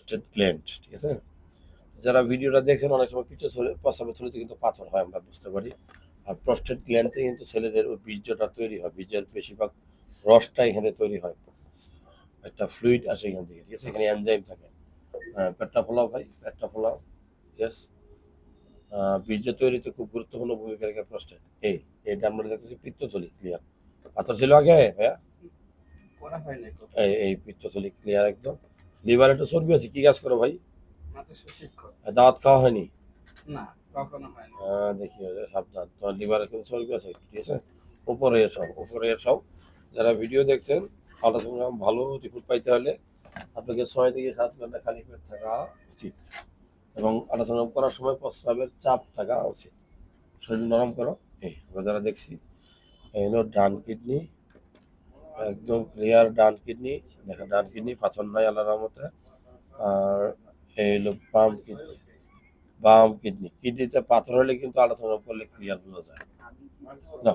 Prostate gland ঠিক আছে? যারা ভিডিওটা দেখছেন অনেক সময় পিঠে থলে প্রস্রাবের থলিতে কিন্তু পাথর হয় আমরা বুঝতে পারি। আর প্রস্টেট গ্ল্যান্ডে কিন্তু ছেলেদের ওই বীর্যটা তৈরি হয় বীর্যের বেশিরভাগ রসটা এখানে তৈরি হয়। একটা ফ্লুইড আসে এখান থেকে ঠিক আছে? এখানে এনজাইম থাকে। হ্যাঁ, পেটটা ফোলাও ভাই পেটটা ফোলাও ইয়েস বীর্য তৈরিতে খুব গুরুত্বপূর্ণ ভূমিকা রাখে প্রস্টেট এই এটা আমরা দেখতেছি পিত্তথলি ক্লিয়ার পাথর ছিল আগে ভাইয়া? এই পিত্তথলি ক্লিয়ার একদম। লিভার একটু চর্বি আছে কি কাজ করো ভাই? দাওয়াত খাওয়া হয়নি? না কখনো হয় হ্যাঁ দেখি ওদের সাবধান। তোমার লিভারে কিন্তু চর্বি আছে? ঠিক আছে? উপরে এসব উপরে এসব যারা ভিডিও দেখছেন আলোচনা ভালো রিপোর্ট পাইতে হলে আপনাকে ছয় থেকে সাত ঘণ্টা খালি পেট থাকা উচিত। এবং আলোচনা করার সময় প্রস্রাবের চাপ থাকা উচিত। শরীর নরম করো। এই আমরা যারা দেখছি এই হলো ডান কিডনি একদম ক্লিয়ার ডান কিডনি দেখেন ডান কিডনি পাথর নাই আল্লাহর রহমতে। আর এই হলো বাম কিডনি বাম কিডনি কিডনিতে পাথর হলে কিন্তু আলোচনা করলে ক্লিয়ার বোঝা যায়। না